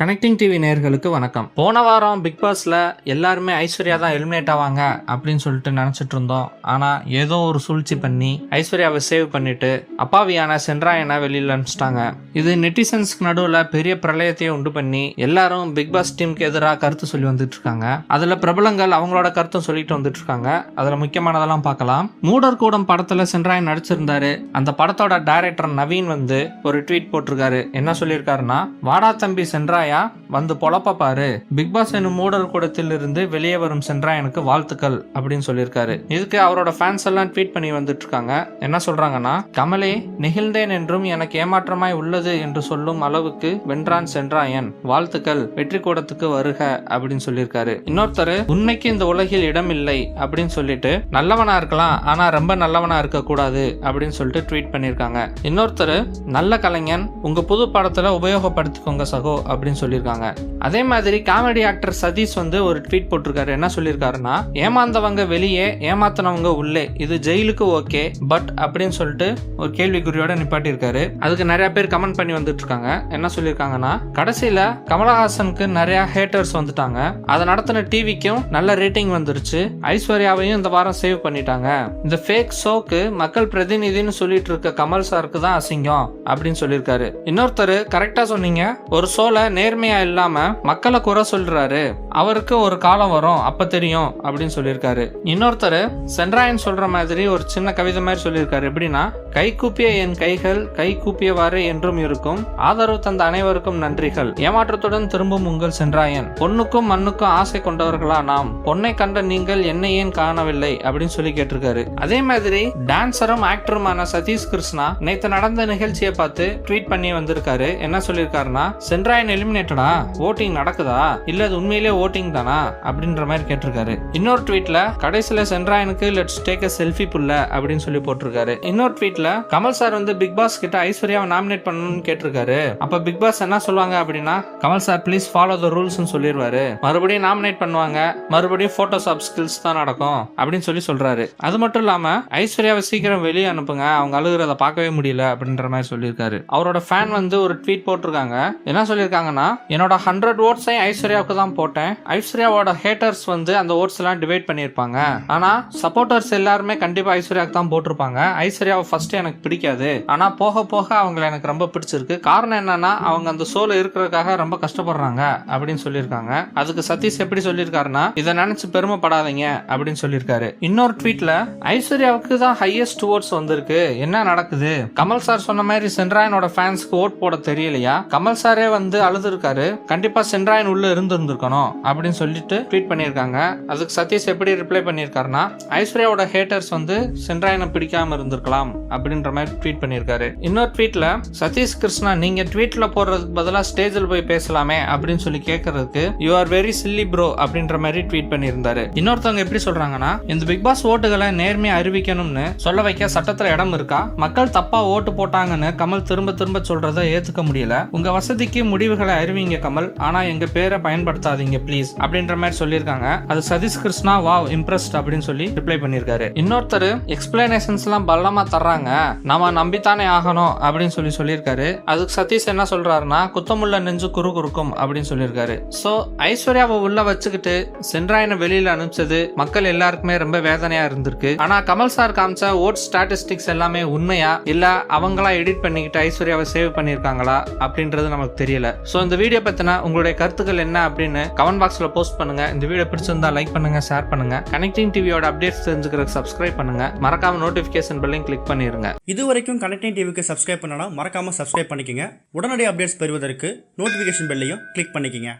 Connecting TV நேயர்களுக்கு வணக்கம். போன வாரம் பிக் பாஸ்ல எல்லாருமே ஐஸ்வர்யா தான் எலிமினேட் ஆவாங்க அப்படின்னு சொல்லிட்டு நினைச்சிட்டு இருந்தோம். ஆனா ஏதோ ஒரு சூழ்ச்சி பண்ணி ஐஸ்வர்யாவை சேவ் பண்ணிட்டு அப்பாவியான சென்ட்ராயனை வெளியில் அனுப்பிச்சிட்டாங்க. இது நெட்டிசன்ஸ்க்கு நடுவில் பெரிய பிரளயத்தையே உண்டு பண்ணி எல்லாரும் பிக் பாஸ் டீமுக்கு எதிராக கருத்து சொல்லி வந்துட்டு இருக்காங்க. அதுல பிரபலங்கள் அவங்களோட கருத்தும் சொல்லிட்டு வந்துட்டு இருக்காங்க. அதுல முக்கியமானதெல்லாம் பார்க்கலாம். மூடர் கூடம் படத்துல சென்ட்ராயன் நடிச்சிருந்தாரு. அந்த படத்தோட டைரக்டர் நவீன் வந்து ஒரு ட்வீட் போட்டிருக்காரு. என்ன சொல்லியிருக்காருன்னா வாடா தம்பி Yeah. வந்து பொழப்ப பாரு. பிக் பாஸ் என்னும் மூடல் கூடத்தில் இருந்து வெளியே வரும் சென்றாயனுக்கு வாழ்த்துக்கள் அப்படின்னு சொல்லியிருக்காரு. இதுக்கு அவரோட ஃபேன்ஸ் எல்லாம் ட்வீட் பண்ணி வந்துட்டு இருக்காங்க என்ன சொல்றாங்கன்னா கமலே நெகிழ்ந்தேன் என்றும் எனக்கு ஏமாற்றமாய் உள்ளது என்று சொல்லும் அளவுக்கு வென்றான் சென்றாயன் வாழ்த்துக்கள் வெற்றி கூடத்துக்கு வருக அப்படின்னு சொல்லியிருக்காரு. இன்னொருத்தர் உண்மைக்கு இந்த உலகில் இடம் இல்லை அப்படின்னு சொல்லிட்டு நல்லவனா இருக்கலாம் ஆனா ரொம்ப நல்லவனா இருக்க கூடாது அப்படின்னு சொல்லிட்டு ட்வீட் பண்ணியிருக்காங்க. இன்னொருத்தர் நல்ல கலைஞன் உங்க புது படத்துல உபயோகப்படுத்திக்கோங்க சகோ அப்படின்னு சொல்லியிருக்காங்க. அதே மாதிரி காமெடி ஆக்டர் சதீஷ் வந்து ஒரு ட்வீட் போட்டிருக்காரு. என்ன சொல்லியிருக்காருன்னா ஏமாந்தவங்க வெளியே ஏமாத்தினவங்க உள்ளே. இது ஜெயிலுக்கு ஓகே பட் அப்படின்னு சொல்லிட்டு ஒரு கேள்விக்குறியோட நிப்பாட்டியிருக்காரு. அதுக்கு நிறைய பேர் கமெண்ட் பண்ணி வந்துட்டு இருக்காங்க என்ன சொல்லியிருக்காங்கன்னா கடைசியில கமலஹாசனுக்கு நிறைய ஹேட்டர்ஸ் வந்துட்டாங்க. அதை நடத்தின டிவிக்கும் நல்ல ரேட்டிங் வந்துருச்சு. ஐஸ்வர்யாவையும் இந்த வாரம் சேவ் பண்ணிட்டாங்க. இந்த ஃபேக் ஷோக்கு மக்கள் பிரதிநிதின்னு சொல்லிட்டு இருக்க கமல் சாருக்கு தான் அசிங்கம் அப்படின்னு சொல்லியிருக்காரு. இன்னொருத்தர் கரெக்டா சொன்னீங்க. ஒரு ஷோல நேர்மையா இல்லாம மக்களை குறை சொல்றாரு. அவருக்கு ஒரு காலம் வரும் அப்ப தெரியும் அப்படின்னு சொல்லியிருக்காரு. இன்னொருத்தர் சென்றாயன் சொல்ற மாதிரி ஒரு சின்ன கவிதை மாதிரி சொல்லியிருக்காரு. எப்படின்னா கை கூப்பிய என் கைகள் கை கூப்பியவாறு என்றும் இருக்கும். ஆதரவு தந்த அனைவருக்கும் நன்றிகள். ஏமாற்றத்துடன் திரும்பும் உங்கள் சென்றாயன். பொண்ணுக்கும் மண்ணுக்கும் ஆசை கொண்டவர்களா நாம். பொன்னை கண்ட நீங்கள் என்னை ஏன் காணவில்லை? அப்படின்னு சொல்லி கேட்டிருக்காரு. அதே மாதிரி டான்சரும் ஆக்டருமான சதீஷ் கிருஷ்ணா நேத்து நடந்த நிகழ்ச்சியை பார்த்து ட்வீட் பண்ணி வந்திருக்காரு. என்ன சொல்லியிருக்காருன்னா சென்றாயன் எலிமினேட்டடா ஓட்டிங் நடக்குதா? இல்ல அது உண்மையிலே ஓட்டிங் தானா? அப்படின்ற மாதிரி கேட்டிருக்காரு. இன்னொரு ட்வீட்ல கடைசியில சென்ட்ராயனுக்கு லெட்ஸ் டேக் அ செல்ஃபி புல்ல அப்படின்னு சொல்லி போட்டிருக்காரு. இன்னொரு ட்வீட்ல கமல் சார் வந்து பிக் பாஸ் கிட்ட ஐஸ்வர்யாவை நாமினேட் பண்ணணும்னு கேட்டிருக்காரு. அப்ப பிக் பாஸ் என்ன சொல்லுவாங்க அப்படின்னா Kamal sir please follow the rules சொல்லிடுவாரு மறுபடியும் நாமினேட் பண்ணுவாங்க. மறுபடியும் போட்டோஷாப் ஸ்கில்ஸ் தான் நடக்கும் அப்படின்னு சொல்லி சொல்றாரு. அது மட்டும் இல்லாம ஐஸ்வர்யாவை சீக்கிரம் வெளியே அனுப்புங்க. அவங்க அழுகுறத பார்க்கவே முடியல அப்படின்ற மாதிரி சொல்லியிருக்காரு. அவரோட ஃபேன் வந்து ஒரு ட்வீட் போட்டிருக்காங்க. என்ன சொல்லியிருக்காங்கன்னா என்னோட என்னோட ஹண்ட்ரட் ஓட்ஸையும் ஐஸ்வர்யாவுக்கு தான் போட்டேன். ஐஸ்வர்யாவோட ஹேட்டர்ஸ் வந்து அந்த ஓட்ஸ் எல்லாம் டிவைட் பண்ணியிருப்பாங்க. ஆனா சப்போர்ட்டர்ஸ் எல்லாருமே கண்டிப்பா ஐஸ்வர்யாவுக்கு தான் போட்டிருப்பாங்க. ஐஸ்வர்யாவை ஃபர்ஸ்ட் எனக்கு பிடிக்காது. ஆனா போக போக அவங்கள எனக்கு ரொம்ப பிடிச்சிருக்கு. காரணம் என்னன்னா அவங்க அந்த சோல இருக்கிறதுக்காக ரொம்ப கஷ்டப்படுறாங்க அப்படின்னு சொல்லியிருக்காங்க. அதுக்கு சதீஷ் எப்படி சொல்லியிருக்காருன்னா இதை நினைச்சு பெருமைப்படாதீங்க அப்படின்னு சொல்லியிருக்காரு. இன்னொரு ட்வீட்ல ஐஸ்வர்யாவுக்கு தான் ஹையஸ்ட் ஓட்ஸ் வந்திருக்கு. என்ன நடக்குது? கமல் சார் சொன்ன மாதிரி சென்ட்ராயனோட ஃபேன்ஸ்க்கு ஓட் போட தெரியலையா? கமல் சாரே வந்து அழுதுருக்காரு. கண்டிப்பா சென்ட்ராயன் உள்ள இருந்திருந்திருக்கணும் அப்படின்னு சொல்லிட்டு ட்வீட் பண்ணியிருக்காங்க. அதுக்கு சதீஷ் எப்படி ரிப்ளை பண்ணியிருக்காருன்னா ஐஸ்வர்யாவோட ஹேட்டர்ஸ் வந்து சென்ட்ராயனை பிடிக்காம இருந்திருக்கலாம் அப்படின்ற மாதிரி ட்வீட் பண்ணியிருக்காரு. இன்னொரு ட்வீட்ல சதீஷ் கிருஷ்ணா நீங்க ட்வீட்ல போடுறதுக்கு பதிலாக ஸ்டேஜில் போய் பேசலாமே அப்படின்னு சொல்லி கேட்கறதுக்கு you are very silly bro அப்படின்ற மாதிரி ட்வீட் பண்ணியிருந்தாரு. இன்னொருத்தவங்க எப்படி சொல்றாங்கன்னா இந்த பிக் பாஸ் ஓட்டுகளை நேர்மையாக அறிவிக்கணும்னு சொல்ல வைக்க சட்டத்துல இடம் இருக்கா? மக்கள் தப்பா ஓட்டு போட்டாங்கன்னு கமல் திரும்ப திரும்ப சொல்றதை ஏத்துக்க முடியல. உங்க வசதிக்கு முடிவுகளை அறிவிங்க கமல் ஆனால் எங்கள் பேரை பயன்படுத்தாதீங்க ப்ளீஸ் அப்படின்ற மாதிரி சொல்லியிருக்காங்க. அது சதீஷ் கிருஷ்ணா வாவ் இம்ப்ரெஸ்ட் அப்படின்னு சொல்லி ரிப்ளை பண்ணியிருக்காரு. இன்னொருத்தர் எக்ஸ்பிளனேஷன்ஸ்லாம் பலமாக பலமா தர்றாங்க. நாம நம்பித்தானே ஆகணும் அப்படின்னு சொல்லி சொல்லியிருக்காரு. அதுக்கு சதீஷ் என்ன சொல்றாருன்னா குத்தமுள்ள நெஞ்சு குறு குறுக்கும் அப்படின்னு சொல்லியிருக்காரு. ஸோ ஐஸ்வர்யாவை உள்ள வச்சுக்கிட்டு சென்றாயனை வெளியில் அனுப்பிச்சது மக்கள் எல்லாருக்குமே ரொம்ப வேதனையா இருந்திருக்கு. ஆனா கமல் சார் காமிச்ச ஓட் ஸ்டாட்டிஸ்டிக்ஸ் எல்லாமே உண்மையா இல்ல அவங்களா எடிட் பண்ணிக்கிட்டு ஐஸ்வர்யாவை சேவ் பண்ணிருக்காங்களா அப்படின்றது நமக்கு தெரியல. ஸோ இந்த வீடியோ பத்தின உங்களுடைய கருத்துக்கள் என்ன அப்படின்னு கமெண்ட் பாக்ஸ்ல போஸ்ட் பண்ணுங்க. இந்த வீடியோ பிடிச்சிருந்தா லைக் பண்ணுங்க ஷேர் பண்ணுங்க. கனெக்டிங் டிவியோட அப்டேட்ஸ் தெரிஞ்சுக்கிறதுக்கு சப்ஸ்கிரைப் பண்ணுங்க. மறக்காம நோட்டிபிகேஷன் பெல்லையும் கிளிக் பண்ணிருங்க. இது வரைக்கும் கனெக்டிங் டிவிக்கு சப்ஸ்கிரைப் பண்ணனா மறக்காம சப்ஸ்கிரைப் பண்ணிக்கங்க. உடனடி அப்டேட்ஸ் பெறுவதற்கு நோட்டிஃபிகேஷன் பெல்லையும் கிளிக் பண்ணிக்கங்க.